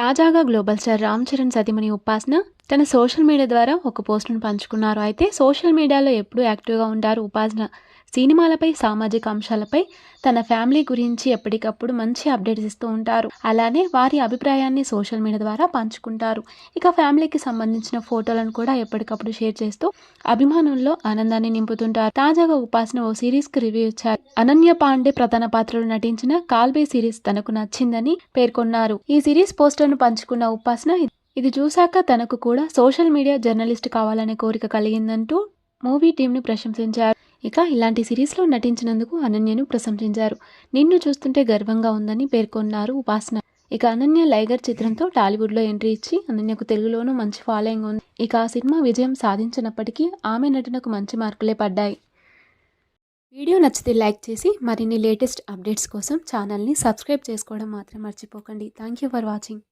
తాజాగా global star Ram Charan సతిమణి ఉపాసన తన సోషల్ మీడియా ద్వారా ఒక పోస్టును పంచుకున్నారు. అయితే సోషల్ మీడియాలో ఎప్పుడూ యాక్టివ్గా ఉంటారు ఉపాసన. సినిమాలపై సామాజిక అంశాలపై తన ఫ్యామిలీ గురించి ఎప్పటికప్పుడు మంచి అప్డేట్స్ ఇస్తూ ఉంటారు. అలానే వారి అభిప్రాయాన్ని సోషల్ మీడియా ద్వారా పంచుకుంటారు. ఇక ఫ్యామిలీకి సంబంధించిన ఫోటోలను కూడా ఎప్పటికప్పుడు షేర్ చేస్తూ అభిమానుల్లో ఆనందాన్ని నింపుతుంటారు. తాజాగా ఉపాసన ఓ సిరీస్కు రివ్యూ ఇచ్చారు. అనన్య పాండే ప్రధాన పాత్రలో నటించిన కాల్బే సిరీస్ తనకు నచ్చిందని పేర్కొన్నారు. ఈ సిరీస్ పోస్టర్ను పంచుకున్న ఉపాసన ఇది చూశాక తనకు కూడా సోషల్ మీడియా జర్నలిస్ట్ కావాలనే కోరిక కలిగిందంటూ మూవీ టీంను ప్రశంసించారు. ఇక ఇలాంటి సిరీస్లో నటించినందుకు అనన్యను ప్రశంసించారు. నిన్ను చూస్తుంటే గర్వంగా ఉందని పేర్కొన్నారు ఉపాసన. ఇక అనన్య లైగర్ చిత్రంతో టాలీవుడ్లో ఎంట్రీ ఇచ్చి అనన్యకు తెలుగులోనూ మంచి ఫాలోయింగ్ ఉంది. ఇక ఆ సినిమా విజయం సాధించినప్పటికీ ఆమె నటనకు మంచి మార్కులే పడ్డాయి. వీడియో నచ్చితే లైక్ చేసి మరిన్ని లేటెస్ట్ అప్డేట్స్ కోసం ఛానల్ని సబ్స్క్రైబ్ చేసుకోవడం మాత్రం మర్చిపోకండి. Thank you for watching.